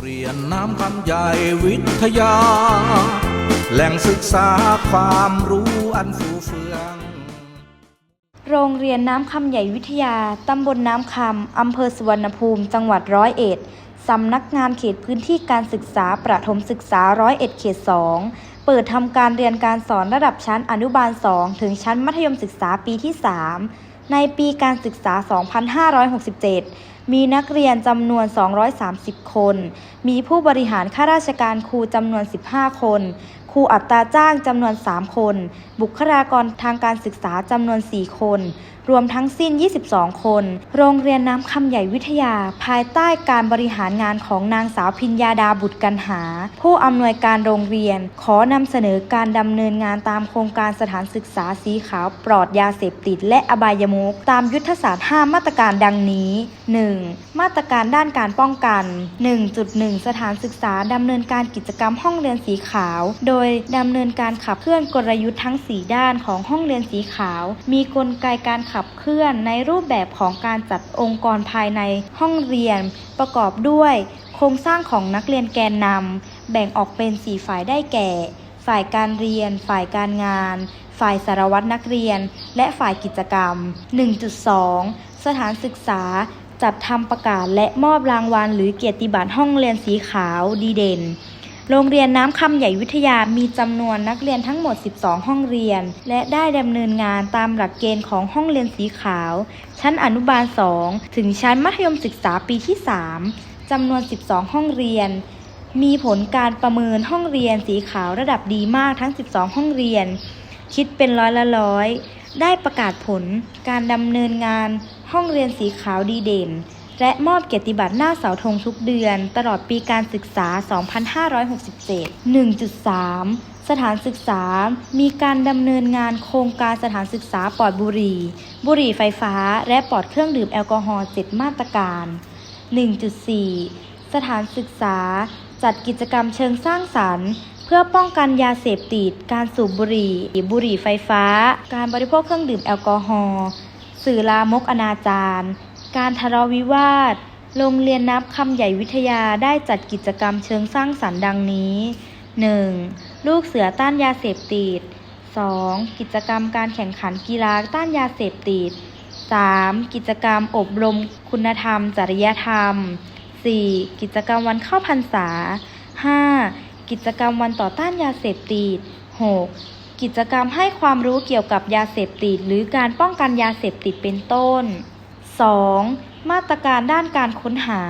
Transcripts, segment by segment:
เรียนน้ำคำใหญ่วิทยา แหล่งศึกษาความรู้อันฟูเฟือง โรงเรียนน้ำคำใหญ่วิทยา ตำบลน้ำคำ อำเภอสุวรรณภูมิ จังหวัดร้อยเอ็ด สำนักงานเขตพื้นที่การศึกษาประถมศึกษาร้อยเอ็ดเขต2เปิดทำการเรียนการสอนระดับชั้นอนุบาล 2 ถึงชั้นมัธยมศึกษาปีที่ 3 ในปีการศึกษา 2567 มีนักเรียนจำนวน 230 คน มีผู้บริหารข้าราชการครูจำนวน 15 คน ครูอัตราจ้างจำนวน 3 คน บุคลากรทางการศึกษาจำนวน 4 คนรวมทั้งสิ้น 22 คน โรงเรียนน้ำคำใหญ่วิทยา ภายใต้การบริหารงานของนางสาวพิญญาดาบุตรกันหา ผู้อำนวยการโรงเรียน ขอนำเสนอการดำเนินงานตามโครงการสถานศึกษาสีขาวปลอดยาเสพติดและอบายมุขตามยุทธศาสตร์ 5 มาตรการดังนี้ 1. มาตรการด้านการป้องกัน 1.1 สถานศึกษาดำเนินการกิจกรรมห้องเรียนสีขาว โดยดำเนินการขับเคลื่อนกลยุทธ์ทั้ง 4 ด้านของห้องเรียนสีขาว มีกลไกการขับเคลื่อนในรูปแบบของการจัดองค์กรภายในห้องเรียน ประกอบด้วย โครงสร้างของนักเรียนแกนนำแบ่งออกเป็น4ฝ่ายได้แก่ ฝ่ายการเรียน ฝ่ายการงาน ฝ่ายสารวัตรนักเรียน และฝ่ายกิจกรรม 1.2 สถานศึกษาจัดทำประกาศและมอบรางวัลหรือเกียรติบัตรห้องเรียนสีขาวดีเด่น โรงเรียนน้ำคำใหญ่วิทยามีจำนวนนักเรียนทั้งหมด 12 ห้องเรียน และได้ดำเนินงานตามหลักเกณฑ์ของห้องเรียนสีขาว ชั้นอนุบาล 2 ถึงชั้นมัธยมศึกษาปีที่ 3จำนวน 12 ห้องเรียน มีผลการประเมินห้องเรียนสีขาวระดับดีมากทั้ง 12 ห้องเรียน คิดเป็นร้อยละร้อย ได้ประกาศผลการดำเนินงานห้องเรียนสีขาวดีเด่น และมอบเกียรติบัตรหน้าเสาธงทุกเดือน ตลอดปีการศึกษา 2567 1.3 สถานศึกษา มีการดำเนินงานโครงการสถานศึกษาปลอดบุหรี่ บุหรี่ไฟฟ้า และปลอดเครื่องดื่มแอลกอฮอล์7มาตรการ 1.4 สถานศึกษา จัดกิจกรรมเชิงสร้างสรรค์เพื่อป้องกันยาเสพติด การสูบบุหรี่ บุหรี่ไฟฟ้า การบริโภคเครื่องดื่มแอลกอฮอล์ สื่อลามกอนาจาร การทะเลาะวิวาท โรงเรียนนับคำใหญ่วิทยาได้จัดกิจกรรมเชิงสร้างสรรค์ดังนี้ 1. ลูกเสือต้านยาเสพติด 2. กิจกรรมการแข่งขันกีฬาต้านยาเสพติด 3. กิจกรรมอบรมคุณธรรม จริยธรรม 4. กิจกรรมวันเข้าพรรษา 5. กิจกรรมวันต่อต้านยาเสพติด 6. กิจกรรมให้ความรู้เกี่ยวกับยาเสพติด หรือการป้องกันยาเสพติดเป็นต้น 2. มาตรการด้านการค้นหา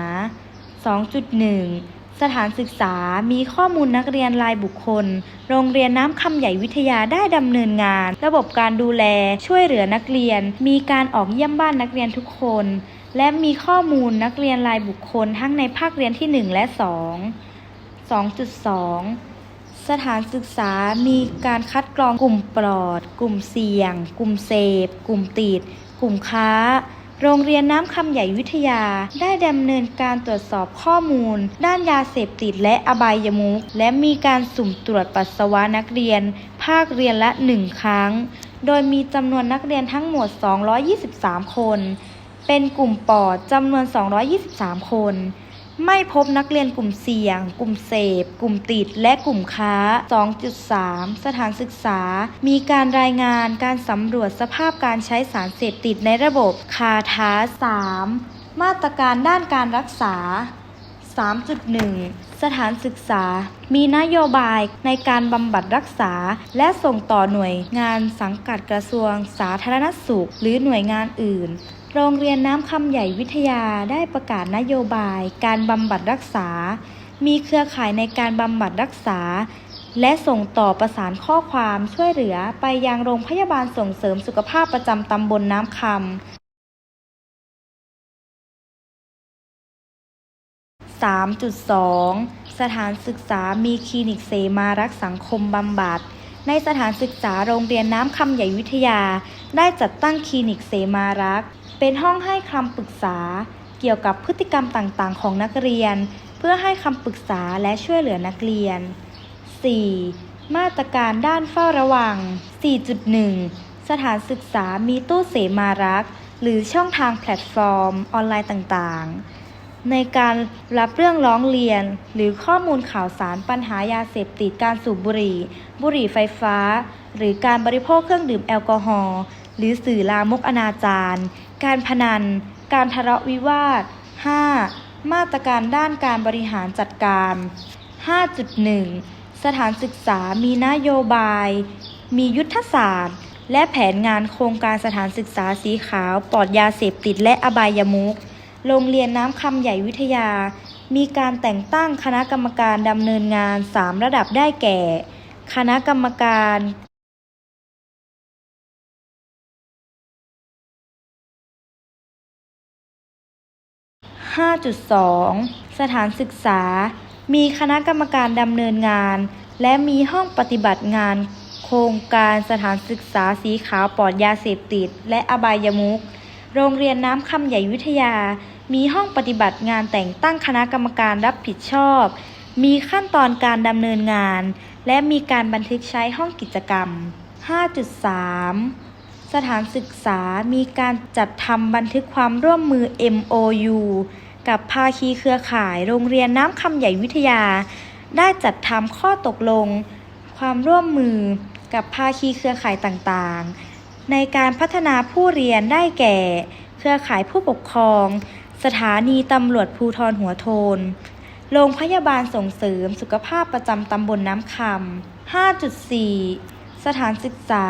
2.1 สถานศึกษามีข้อมูลนักเรียนรายบุคคล โรงเรียนน้ำคำใหญ่วิทยาได้ดำเนินงาน ระบบการดูแลช่วยเหลือนักเรียน มีการออกเยี่ยมบ้านนักเรียนทุกคน และมีข้อมูลนักเรียนรายบุคคลทั้งในภาคเรียนที่ 1 และ 2 2.2สถานศึกษามีการคัดกรองกลุ่มปลอด กลุ่มเสี่ยง กลุ่มเสพ กลุ่มติด กลุ่มค้า โรงเรียนน้ำคำใหญ่วิทยา ได้ดำเนินการตรวจสอบข้อมูล ด้านยาเสพติดและอบายมุขและมีการสุ่มตรวจปัสสาวะนักเรียน ภาคเรียนละหนึ่งครั้ง โดยมีจำนวนนักเรียนทั้งหมด 223 คน เป็นกลุ่มปอดจำนวน 223 คน ไม่พบนักเรียนกลุ่มเสี่ยง กลุ่มเสพ กลุ่มติด และกลุ่มค้า 2.3 สถานศึกษา มีการรายงานการสำรวจสภาพการใช้สารเสพติดในระบบคาทา3มาตรการด้านการรักษา 3.1 สถานศึกษา มีนโยบายในการบำบัดรักษา และส่งต่อหน่วยงานสังกัดกระทรวงสาธารณสุข หรือหน่วยงานอื่น โรงเรียนน้ำคำใหญ่วิทยาได้ประกาศนโยบาย การบำบัดรักษา มีเครือข่ายในการบำบัดรักษา และส่งต่อประสานข้อความช่วยเหลือไปยังโรงพยาบาลส่งเสริมสุขภาพประจำตำบลน้ำคำ 3.2 สถานศึกษามีคลินิกเสมารักสังคมบำบัด ในสถานศึกษาโรงเรียนน้ำคำใหญ่วิทยา ได้จัดตั้งคลินิกเสมารัก เป็นห้องให้คำปรึกษาเกี่ยวกับพฤติกรรมต่างๆ ของนักเรียน เพื่อให้คำปรึกษาและช่วยเหลือนักเรียน 4. มาตรการด้านเฝ้าระวัง 4.1 สถานศึกษามีตู้เสมารักหรือช่องทางแพลตฟอร์ม ออนไลน์ต่างๆ ในการรับเรื่องร้องเรียน หรือข้อมูลข่าวสารปัญหายาเสพติดการสูบบุหรี่ บุหรี่ไฟฟ้า หรือการบริโภคเครื่องดื่มแอลกอฮอล์หรือสื่อลามกอนาจาร การพนัน การทะเลาะวิวาท 5. มาตรการด้านการบริหารจัดการ 5.1 สถานศึกษามีนโยบาย มียุทธศาสตร์ และแผนงานโครงการสถานศึกษาสีขาวปลอดยาเสพติดและอบายมุขโรงเรียนน้ำคำใหญ่วิทยา มีการแต่งตั้งคณะกรรมการดำเนินงาน 3 ระดับได้แก่ คณะกรรมการ 5.2 สถานศึกษา มีคณะกรรมการดำเนินงาน และมีห้องปฏิบัติงาน โครงการสถานศึกษาสีขาวปลอดยาเสพติด และอบายมุขโรงเรียนน้ำคำใหญ่วิทยา มีห้องปฏิบัติงานแต่งตั้งคณะกรรมการรับผิดชอบ มีขั้นตอนการดำเนินงาน และมีการบันทึกใช้ห้องกิจกรรม 5.3สถานศึกษามีการจัดทำบันทึกความร่วมมือ MOU กับภาคีเครือข่ายโรงเรียนน้ำคำใหญ่วิทยา ได้จัดทำข้อตกลง ความร่วมมือกับภาคีเครือข่ายต่างๆ ในการพัฒนาผู้เรียนได้แก่ เครือข่ายผู้ปกครอง สถานีตำรวจภูทรหัวโทน โรงพยาบาลส่งเสริมสุขภาพประจำตำบลน้ำคำ 5.4 สถานศึกษา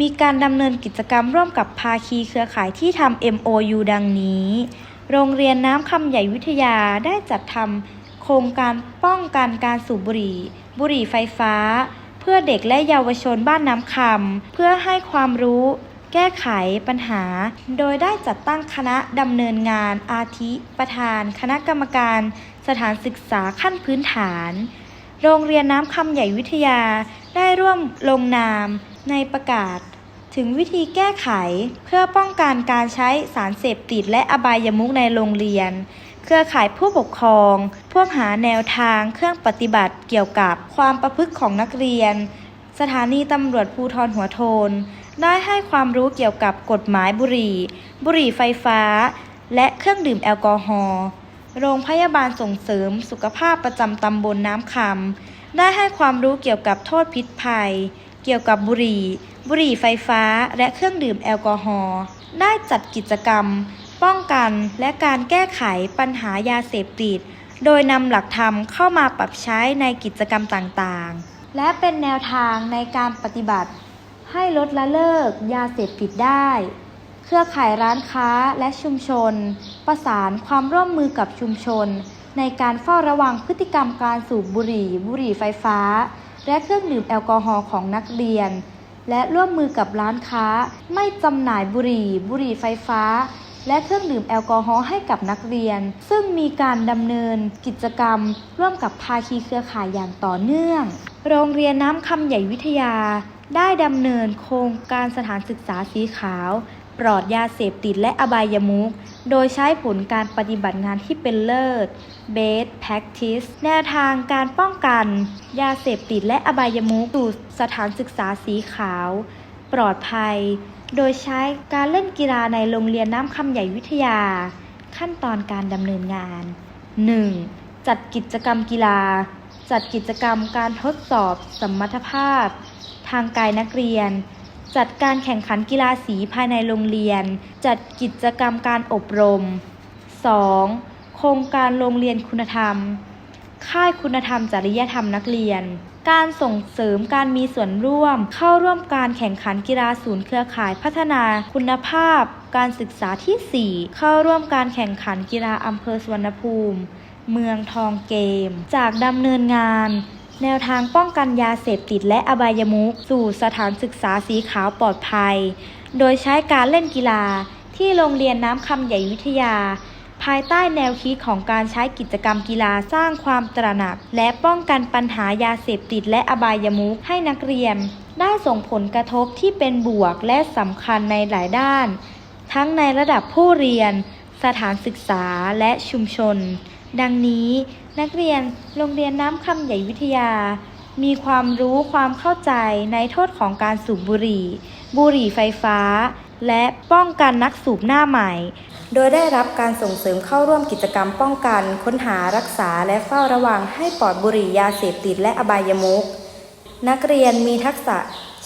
มีการดำเนินกิจกรรมร่วมกับภาคีเครือข่ายที่ทำ MOU ดังนี้ โรงเรียนน้ำคำใหญ่วิทยาได้จัดทำโครงการป้องกันการสูบบุหรี่ บุหรี่ไฟฟ้า เพื่อเด็กและเยาวชนบ้านน้ำคำเพื่อให้ความรู้แก้ไขปัญหา โดยได้จัดตั้งคณะดำเนินงานอาทิ ประธาน คณะกรรมการ สถานศึกษาขั้นพื้นฐาน โรงเรียนน้ำคำใหญ่วิทยาได้ร่วมลงนามในประกาศ ถึงวิธีแก้ไขเพื่อป้องกันการใช้สารเสพติดและอบายมุขในโรงเรียน เครือข่ายผู้ปกครอง พวกหาแนวทางเครื่องปฏิบัติเกี่ยวกับความประพฤติของนักเรียน สถานีตำรวจภูทรหัวโทน ได้ให้ความรู้เกี่ยวกับกฎหมายบุหรี่ บุหรี่ไฟฟ้า และเครื่องดื่มแอลกอฮอล์โรงพยาบาลส่งเสริมสุขภาพประจำตำบลน้ำคำได้ให้ความรู้เกี่ยวกับโทษพิษภัย เกี่ยวกับบุหรี่ บุหรี่ไฟฟ้า และเครื่องดื่มแอลกอฮอล์ ได้จัดกิจกรรม ป้องกันและการแก้ไขปัญหายาเสพติด โดยนำหลักธรรมเข้ามาปรับใช้ในกิจกรรมต่างๆ และเป็นแนวทางในการปฏิบัติ ให้ลดละเลิกยาเสพติดได้ เครือข่ายร้านค้าและชุมชน ประสานความร่วมมือกับชุมชน ในการเฝ้าระวังพฤติกรรมการสูบบุหรี่ บุหรี่ไฟฟ้า และเครื่องดื่มแอลกอฮอล์ของนักเรียน และร่วมมือกับร้านค้า ไม่จำหน่ายบุหรี่ บุหรี่ไฟฟ้า และเครื่องดื่มแอลกอฮอล์ให้กับนักเรียน ซึ่งมีการดำเนินกิจกรรม ร่วมกับภาคีเครือข่ายอย่างต่อเนื่อง โรงเรียนน้ำคำใหญ่วิทยา ได้ดำเนินโครงการสถานศึกษาสีขาว ปลอดยาเสพติดและอบายมุขโดยใช้ผลการปฏิบัติงานที่เป็นเลิศ Best Practice แนวทางการป้องกัน ยาเสพติดและอบายมุขสู่สถานศึกษาสีขาว ปลอดภัย โดยใช้การเล่นกีฬาในโรงเรียนน้ำคำใหญ่วิทยา ขั้นตอนการดำเนินงาน 1. จัดกิจกรรมกีฬา จัดกิจกรรมการทดสอบสมรรถภาพ ทางกายนักเรียน จัดการแข่งขันกีฬาสีภายในโรงเรียน จัดกิจกรรมการอบรม 2. โครงการโรงเรียนคุณธรรม ค่ายคุณธรรมจริยธรรมนักเรียน การส่งเสริมการมีส่วนร่วม เข้าร่วมการแข่งขันกีฬาศูนย์เครือข่ายพัฒนาคุณภาพ การศึกษาที่ 4 เข้าร่วมการแข่งขันกีฬาอำเภอสวนภูมิ เมืองทองเกม จากดำเนินงาน แนวทางป้องกันยาเสพติดและอบายมุขสู่สถานศึกษาสีขาวปลอดภัย โดยใช้การเล่นกีฬาที่โรงเรียนน้ำคำใหญ่วิทยา ภายใต้แนวคิดของการใช้กิจกรรมกีฬาสร้างความตระหนัก และป้องกันปัญหายาเสพติดและอบายมุขให้นักเรียน ได้ส่งผลกระทบที่เป็นบวกและสำคัญในหลายด้าน ทั้งในระดับผู้เรียน สถานศึกษาและชุมชน ดังนี้ นักเรียนโรงเรียนน้ำคำใหญ่วิทยา มีความรู้ความเข้าใจในโทษของการสูบบุหรี่ บุหรี่ไฟฟ้า และป้องกันนักสูบหน้าใหม่ โดยได้รับการส่งเสริมเข้าร่วมกิจกรรมป้องกัน ค้นหารักษาและเฝ้าระวังให้ปลอดบุหรี่ยาเสพติดและอบายมุขนักเรียนมีทักษะ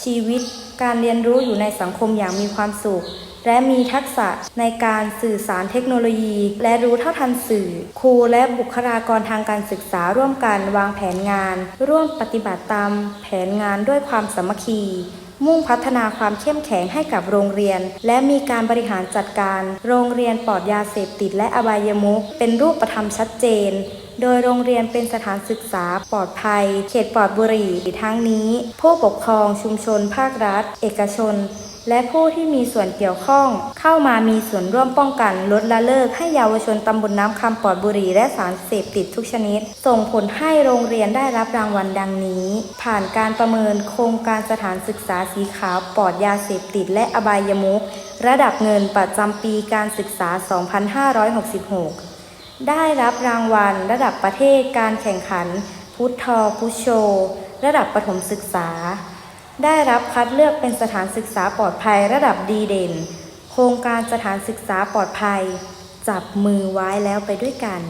ชีวิต การเรียนรู้อยู่ในสังคมอย่างมีความสุข และมีทักษะในการสื่อสารเทคโนโลยี และรู้เท่าทันสื่อ ครูและบุคลากรทางการศึกษาร่วมกันวางแผนงาน ร่วมปฏิบัติตามแผนงานด้วยความสามัคคีมุ่งพัฒนาความเข้มแข็งให้กับโรงเรียน และมีการบริหารจัดการ โรงเรียนปลอดยาเสพติดและอบายมุขเป็นรูปธรรมชัดเจน โดยโรงเรียนเป็นสถานศึกษาปลอดภัย เขตปลอดบุหรี่ทั้งนี้ ผู้ปกครองชุมชนภาครัฐ เอกชน และผู้ที่มีส่วนเกี่ยวข้อง เข้ามามีส่วนร่วมป้องกันลดละเลิกให้เยาวชนตำบลน้ำคำปลอดบุหรี่และสารเสพติดทุกชนิด ส่งผลให้โรงเรียนได้รับรางวัลดังนี้ ผ่านการประเมินโครงการสถานศึกษาสีขาวปลอดยาเสพติดและอบายมุขระดับเงินประจำปีการศึกษา 2566 ได้รับรางวัลระดับประเทศการแข่งขัน พุทธอพุชโช ระดับประถมศึกษา ได้รับคัดเลือกเป็นสถานศึกษาปลอดภัยระดับดีเด่น โครงการสถานศึกษาปลอดภัย จับมือไว้แล้วไปด้วยกัน